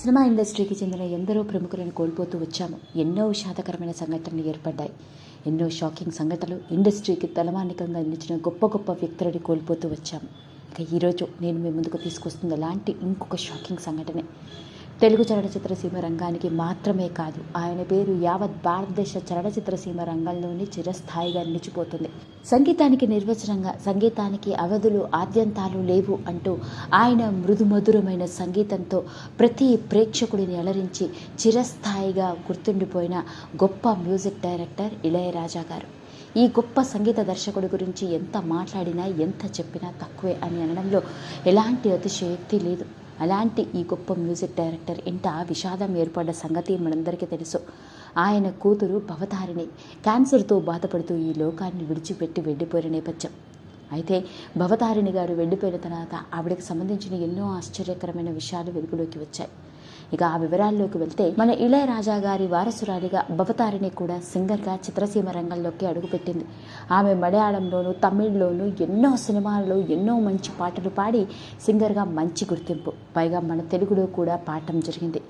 Cinema ఇండస్ట్రీకి చెందిన ఎందరో ప్రముఖులను కోల్పోతూ వచ్చాము. ఎన్నో విషాదకరమైన సంఘటనలు ఏర్పడ్డాయి. ఎన్నో షాకింగ్ సంఘటనలు ఇండస్ట్రీకి తలమానికంగా నిలిచిన గొప్ప గొప్ప వ్యక్తులని కోల్పోతూ వచ్చాము. ఇక ఈరోజు నేను మీ ముందుకు తీసుకొస్తున్న లాంటి ఇంకొక షాకింగ్ సంఘటనే. తెలుగు చలనచిత్ర సీమ రంగానికి మాత్రమే కాదు ఆయన పేరు యావత్ భారతదేశ చలనచిత్ర సీమ రంగంలోని చిరస్థాయిగా నిలిచిపోతుంది. సంగీతానికి నిర్వచనంగా సంగీతానికి అవధులు ఆద్యంతాలు లేవు అంటూ ఆయన మృదుమధురమైన సంగీతంతో ప్రతి ప్రేక్షకుడిని అలరించి చిరస్థాయిగా గుర్తుండిపోయిన గొప్ప మ్యూజిక్ డైరెక్టర్ ఇళయరాజా గారు. ఈ గొప్ప సంగీత దర్శకుడి గురించి ఎంత మాట్లాడినా ఎంత చెప్పినా తక్కువే అని అనడంలో ఎలాంటి అతిశయోక్తి లేదు. అలాంటి ఈ గొప్ప మ్యూజిక్ డైరెక్టర్ ఇంట విషాదం ఏర్పడ్డ సంగతి మనందరికీ తెలుసు. ఆయన కూతురు భవతారిణి క్యాన్సర్తో బాధపడుతూ ఈ లోకాన్ని విడిచిపెట్టి వెళ్ళిపోయిన నేపథ్యం. అయితే భవతారిణి గారు వెళ్ళిపోయిన తర్వాత ఆవిడకి సంబంధించిన ఎన్నో ఆశ్చర్యకరమైన విషయాలు వెలుగులోకి వచ్చాయి. ఇక ఆ వివరాల్లోకి వెళ్తే మన ఇళయరాజా గారి వారసురాలిగా భవతారిణి కూడా సింగర్గా చిత్రసీమ రంగంలోకి అడుగుపెట్టింది. ఆమె మలయాళంలోనూ తమిళ్ళోనూ ఎన్నో సినిమాల్లో ఎన్నో మంచి పాటలు పాడి సింగర్గా మంచి గుర్తింపు. పైగా మన తెలుగులో కూడా పాడటం జరిగింది.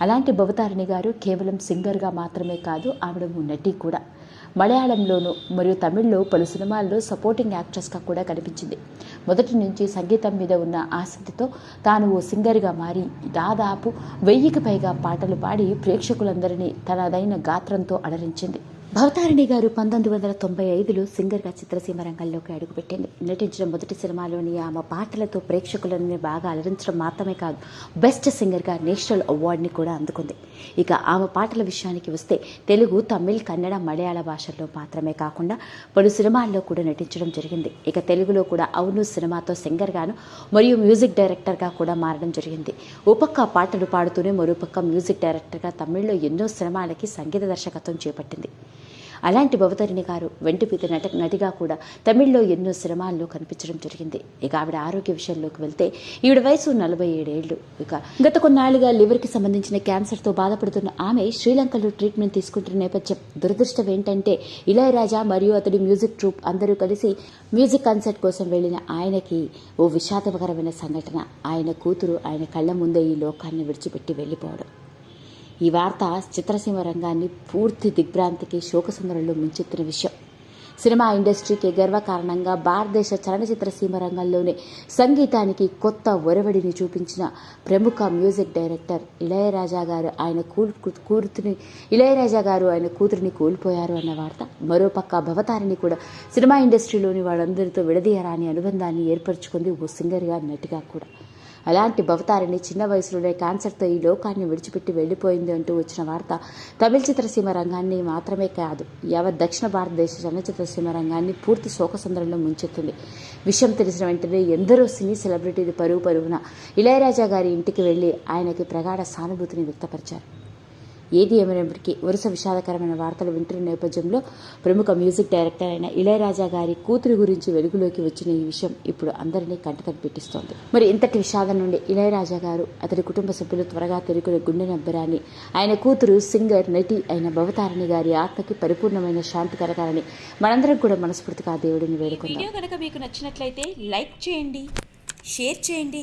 అలాంటి భవతారిణి గారు కేవలం సింగర్గా మాత్రమే కాదు ఆవిడ నటి కూడా. మలయాళంలోనూ మరియు తమిళ్ళో పలు సినిమాల్లో సపోర్టింగ్ యాక్ట్రెస్గా కూడా కనిపించింది. మొదటి నుంచి సంగీతం మీద ఉన్న ఆసక్తితో తాను ఓ సింగర్గా మారి దాదాపు వెయ్యికి పైగా పాటలు పాడి ప్రేక్షకులందరినీ తనదైన గాత్రంతో అలరించింది. భవతారిణి గారు పంతొమ్మిది వందల తొంభై ఐదులో సింగర్గా చిత్రసీమ రంగంలోకి అడుగుపెట్టింది. నటించిన మొదటి సినిమాలోని ఆమె పాటలతో ప్రేక్షకులను బాగా అలరించడం మాత్రమే కాదు బెస్ట్ సింగర్గా నేషనల్ అవార్డుని కూడా అందుకుంది. ఇక ఆమె పాటల విషయానికి వస్తే తెలుగు తమిళ్ కన్నడ మలయాళ భాషల్లో మాత్రమే కాకుండా పలు సినిమాల్లో కూడా నటించడం జరిగింది. ఇక తెలుగులో కూడా అవును సినిమాతో సింగర్గాను మరియు మ్యూజిక్ డైరెక్టర్గా కూడా మారడం జరిగింది. ఓ పక్క పాటలు పాడుతూనే మరోపక్క మ్యూజిక్ డైరెక్టర్గా తమిళ్ళో ఎన్నో సినిమాలకి సంగీత దర్శకత్వం చేపట్టింది. అలాంటి భవతరిణి గారు వెంటిపీత నట నటిగా కూడా తమిళ్ళో ఎన్నో సినిమాల్లో కనిపించడం జరిగింది. ఇక ఆవిడ ఆరోగ్య విషయంలోకి వెళ్తే ఈవిడ వయసు నలభై ఏడేళ్ళు ఇక గత కొన్నాళ్ళుగా లివర్కి సంబంధించిన క్యాన్సర్తో బాధపడుతున్న ఆమె శ్రీలంకలో ట్రీట్మెంట్ తీసుకుంటున్న నేపథ్యం దురదృష్టం ఏంటంటే ఇళయరాజా మరియు అతడి మ్యూజిక్ ట్రూప్ అందరూ కలిసి మ్యూజిక్ కన్సర్ట్ కోసం వెళ్ళిన ఆయనకి ఓ విషాదకరమైన సంఘటన. ఆయన కూతురు ఆయన కళ్ళ ముందే ఈ లోకాన్ని విడిచిపెట్టి వెళ్ళిపోవడం. ఈ వార్త చిత్రసీమ రంగాన్ని పూర్తి దిగ్భ్రాంతికి శోకసుందరంలో ముంచెత్తిన విషయం. సినిమా ఇండస్ట్రీకి గర్వకారణంగా భారతదేశ చలనచిత్ర సీమ రంగంలోనే సంగీతానికి కొత్త ఒరవడిని చూపించిన ప్రముఖ మ్యూజిక్ డైరెక్టర్ ఇళయరాజా గారు ఆయన కూతురిని ఇళయరాజా గారు ఆయన కూతురిని కోల్పోయారు అన్న వార్త. మరోపక్క భవతారిని కూడా సినిమా ఇండస్ట్రీలోని వాళ్ళందరితో విడదీయరాని అనుబంధాన్ని ఏర్పరచుకుంది ఓ సింగర్గా నటిగా కూడా. అలాంటి భవతారిని చిన్న వయసులోనే క్యాన్సర్తో ఈ లోకాన్ని విడిచిపెట్టి వెళ్ళిపోయింది అంటూ వచ్చిన వార్త తమిళ చిత్రసీమ రంగాన్ని మాత్రమే కాదు యావత్ దక్షిణ భారతదేశ చలనచిత్రసీమ రంగాన్ని పూర్తి శోకసంద్రంలో ముంచెత్తుంది. విషయం తెలిసిన వెంటనే ఎందరో సినీ సెలబ్రిటీలు పరువు పరుగున ఇళయరాజా గారి ఇంటికి వెళ్ళి ఆయనకి ప్రగాఢ సానుభూతిని వ్యక్తపరిచారు. ఏది ఏమైనప్పటికీ వరుస విషాదకరమైన వార్తలు వింటున్న నేపథ్యంలో ప్రముఖ మ్యూజిక్ డైరెక్టర్ అయిన ఇళయరాజా గారి కూతురు గురించి వెలుగులోకి వచ్చిన ఈ విషయం ఇప్పుడు అందరినీ కంటతడి పెట్టిస్తోంది. మరి ఇంతటి విషాదం నుండి ఇళయరాజా గారు అతడి కుటుంబ సభ్యులు త్వరగా తిరుగున గుండె నబ్బరాని ఆయన కూతురు సింగర్ నటి అయిన భవతారిణి గారి ఆత్మకి పరిపూర్ణమైన శాంతి కలగాలని మనందరం కూడా మనస్ఫూర్తిగా దేవుడిని వేడుకుందాం వీడియో కనుక మీకు నచ్చినట్లయితే లైక్ చేయండి షేర్ చేయండి.